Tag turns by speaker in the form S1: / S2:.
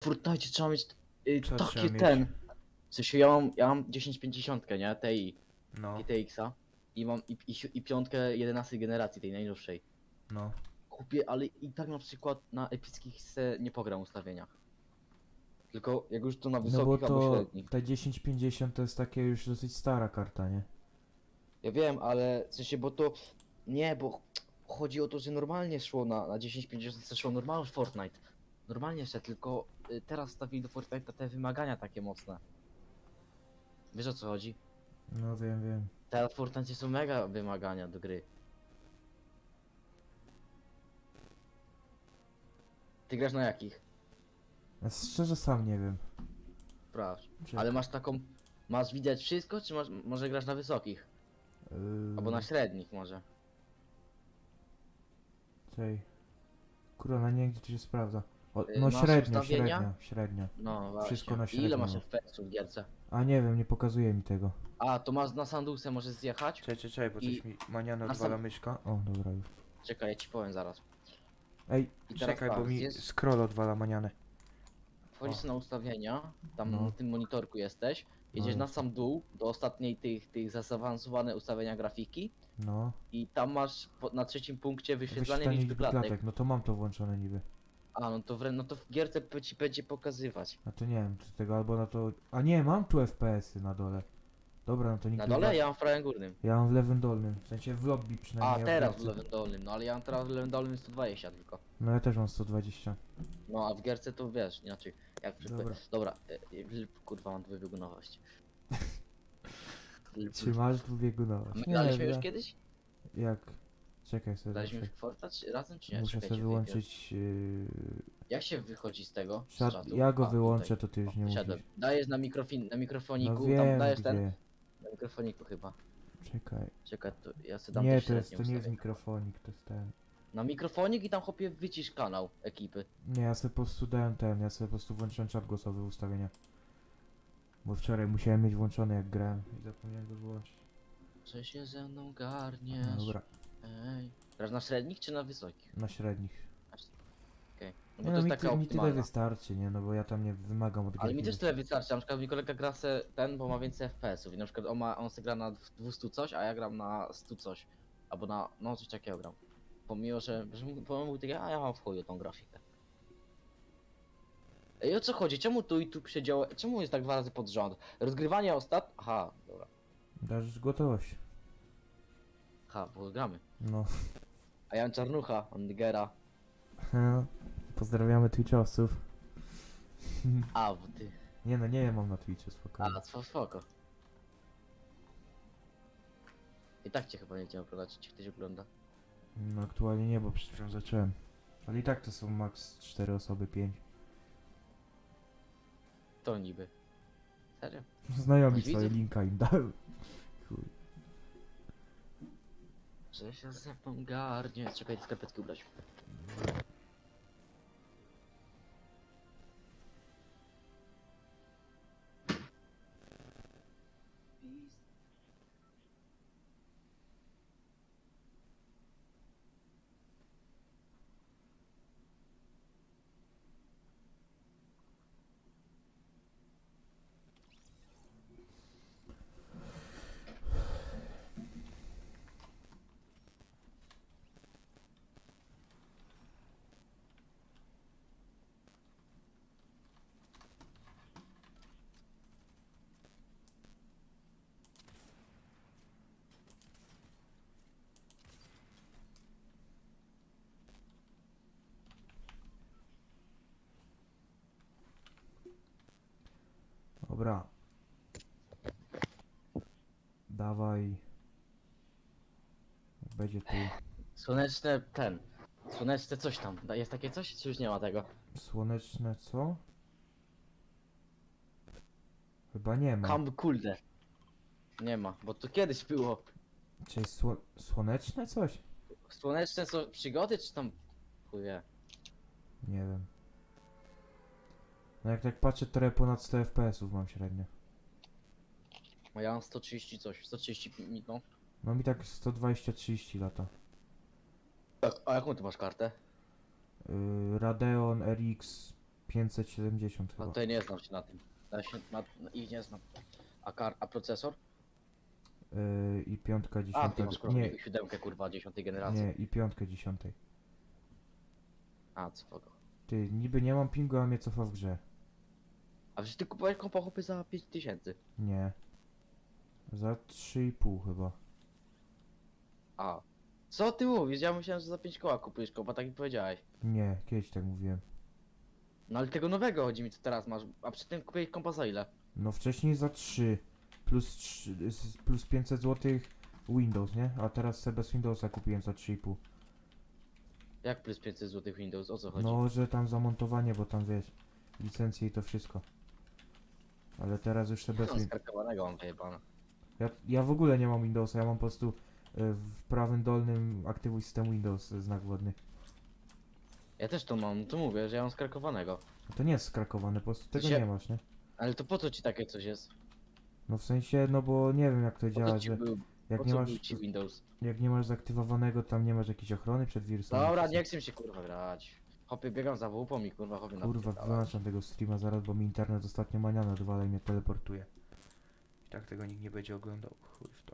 S1: W Fortnite trzeba mieć y,
S2: Co trzeba
S1: takie
S2: mieć?
S1: ten. W sensie ja mam, ja mam 1050, nie? Tej
S2: No,
S1: GTX-a i mam i, i, i piątkę 11 generacji, tej najnowszej.
S2: no.
S1: Kupię, ale i tak na przykład na epickich se nie pogram ustawieniach. Tylko jak już to na
S2: No
S1: wysokich
S2: bo
S1: albo
S2: to
S1: średnich.
S2: ta 1050 to jest takie już dosyć stara karta, nie?
S1: Ja wiem, ale w sensie, bo to nie, bo chodzi o to, że normalnie szło na, na 1050 szło normalnie w Fortnite. Normalnie szedł, tylko y, teraz wstawili do Fortnite'a te wymagania takie mocne. Wiesz o co chodzi?
S2: No wiem, wiem.
S1: Teraz w Fortnite są mega wymagania do gry. Ty grasz na jakich?
S2: Ja szczerze sam nie wiem. Czy-
S1: Ale masz taką. Masz widać wszystko, czy masz, może grasz na wysokich?
S2: Yy,
S1: Albo na średnich może.
S2: Czej. Kurwa, nie wiem gdzie to się sprawdza. O,
S1: Yy,
S2: no
S1: masz
S2: średnio,
S1: ustawienia?
S2: średnio, średnio.
S1: No właśnie.
S2: Wszystko na
S1: I Ile
S2: średnio.
S1: masz FPS-ów w gierce?
S2: A nie wiem, nie pokazuje mi tego.
S1: A, to masz na Sandusę możesz zjechać?
S2: Czekaj, czekaj, czekaj, bo
S1: I-
S2: coś mi maniano
S1: na
S2: odwala
S1: sam-
S2: myszka. O, dobra już.
S1: Czekaj, ja ci powiem zaraz.
S2: Ej,
S1: I teraz
S2: czekaj, bo mi
S1: jest-
S2: scroll odwala manianę.
S1: Wchodzisz na ustawienia, tam
S2: No.
S1: na tym monitorku jesteś, jedziesz
S2: No
S1: na
S2: jest.
S1: sam dół, do ostatniej tych, tych zaawansowane ustawienia grafiki
S2: No.
S1: i tam masz po, na trzecim punkcie wyświetlanie liczby klatek.
S2: No to mam to włączone niby.
S1: A, no to, w, no to w gierce p- ci będzie pokazywać.
S2: A to nie wiem, czy tego albo na to... A nie, mam tu FPS-y na dole. Dobra, no to nigdy
S1: Na dole ja mam w prawym górnym.
S2: Ja mam w lewym dolnym, w sensie w lobby przynajmniej.
S1: A,
S2: ja
S1: teraz w
S2: gierce-
S1: lewym dolnym, no ale ja mam teraz w lewym dolnym 120 tylko.
S2: No ja też mam 120.
S1: No a w gierce to wiesz, inaczej. Jak przy...
S2: Dobra.
S1: Dobra, e, e, kurwa mam dwubiegunowość.
S2: Czy masz dwubiegunowość?
S1: My
S2: Nie,
S1: graliśmy już kiedyś?
S2: Jak? Czekaj sobie,
S1: Graliśmy
S2: muszę,
S1: w Forta czy razem czy nie?
S2: muszę
S1: Czekajcie,
S2: sobie wyłączyć... Yy...
S1: Jak się wychodzi z tego? Z
S2: Czat,
S1: czatu?
S2: ja go
S1: A,
S2: wyłączę,
S1: tutaj.
S2: to ty już nie
S1: O,
S2: musisz.
S1: Siadłem. Dajesz na, mikrofin, na mikrofoniku,
S2: No
S1: tam
S2: wiem,
S1: dajesz
S2: gdzie.
S1: ten. Na mikrofoniku chyba.
S2: Czekaj.
S1: Czekaj, to ja sobie dam
S2: Nie, to jest, to nie jest mikrofonik, to jest ten.
S1: Na mikrofonik i tam chłopie wycisz kanał ekipy.
S2: Nie, ja sobie po prostu dałem ten, ja sobie po prostu włączyłem czat głosowy ustawienia. Bo wczoraj musiałem mieć włączony jak grałem i zapomniałem go wyłączyć.
S1: Że się ze mną garniesz.
S2: Dobra.
S1: Grasz na średnich czy na wysokich?
S2: na średnich.
S1: Okej. No
S2: Nie no,
S1: to jest
S2: mi,
S1: taka
S2: ty, mi tyle
S1: optymalna.
S2: wystarczy, nie? No bo ja tam nie wymagam od
S1: Ale mi też tyle wystarczy, na przykład mi kolega gra se ten, bo ma więcej FPS-ów i na przykład on, ma, on se gra na 200 coś, a ja gram na 100 coś. Albo na, no coś takiego gram. Pomimo, że, że pomimo był takie, a ja mam w chuju tą grafikę. Ej, o co chodzi? Czemu tu i tu się działo? Czemu jest tak dwa razy pod rząd? Rozgrywanie ostat... Aha, dobra.
S2: Dasz gotowość.
S1: Aha, bo gramy.
S2: No.
S1: A ja mam czarnucha, on Nigera.
S2: Pozdrawiamy Twitchowców.
S1: A, bo ty...
S2: Nie no, nie ja mam na Twitchu, spokojnie.
S1: A, spoko, spoko. I tak cię chyba nie chciałem oglądać, czy ktoś ogląda.
S2: No aktualnie nie, bo przed chwilą zacząłem. Ale i tak to są max 4 osoby, 5.
S1: To niby. Serio?
S2: Znajomi
S1: Masz widzów?
S2: linka im dałem. Chuj.
S1: Że się ze mną garnie. Czekaj, skarpetki ubrać.
S2: Dobra. Dawaj. Będzie tu
S1: Słoneczne ten. Słoneczne coś tam. Da- Jest takie coś? Czy już nie ma tego?
S2: słoneczne co? Chyba nie ma.
S1: Camp Kulde. Nie ma, bo to kiedyś było.
S2: Czyli sło słoneczne coś?
S1: Słoneczne są przygody, czy tam... Chuj wie.
S2: Nie wiem. No jak tak patrzę, to ponad 100 FPS-ów mam średnio.
S1: No ja mam 130 coś, 130 mi- no.
S2: No mi tak 120-30 lata.
S1: Tak, A jaką ty masz kartę?
S2: Yy, Radeon RX 570
S1: No
S2: chyba.
S1: to ja nie znam się na tym. Ja się na, na, ich nie znam. A, kar, a procesor?
S2: Yy, I piątka
S1: A, ty
S2: dziesiąta.
S1: masz kurwa
S2: Nie,
S1: siódemkę kurwa dziesiątej generacji.
S2: nie, i piątkę dziesiątej.
S1: A, spoko.
S2: Ty, niby nie mam pingu, a mnie cofa w grze.
S1: A przecież ty kupowałeś kompa chłopy za 5000.
S2: Nie. Za 3,5 chyba.
S1: A. Co ty mówisz? Ja myślałem, że za 5 koła kupujesz kompa, tak mi powiedziałeś.
S2: Nie, kiedyś tak mówiłem.
S1: No ale tego nowego chodzi mi, co teraz masz. A przy tym kupiłeś kompa za ile?
S2: No wcześniej za 3. Plus, 3, z- plus 500 zł Windows, nie? A teraz sobie bez Windowsa kupiłem za 3,5.
S1: Jak plus 500 zł Windows? O co chodzi?
S2: No, że tam zamontowanie, bo tam wiesz, licencje i to wszystko. Ale teraz już sobie bez
S1: no,
S2: Win-
S1: skarkowanego mam wyjebane.
S2: ja, ja w ogóle nie mam Windowsa, ja mam po prostu y, w prawym dolnym aktywuj system Windows y, znak wodny.
S1: Ja też to mam, to mówię, że ja mam skarkowanego.
S2: No to nie jest skrakowane, po prostu tego
S1: się-
S2: nie masz, nie?
S1: Ale to po co ci takie coś jest?
S2: No w sensie, no bo nie wiem jak to
S1: Po co
S2: działa,
S1: ci
S2: że
S1: był,
S2: jak
S1: po
S2: nie
S1: co
S2: masz,
S1: był ci Windows?
S2: jak nie masz zaktywowanego, tam nie masz jakiejś ochrony przed wirusem.
S1: Dobra, nie chcę mi się kurwa grać. Hopie, biegam za wupą i kurwa hopie na
S2: Kurwa, wyłączam tego streama zaraz, bo mi internet ostatnio maniana odwala i mnie teleportuje. I tak tego nikt nie będzie oglądał. Chuj w to.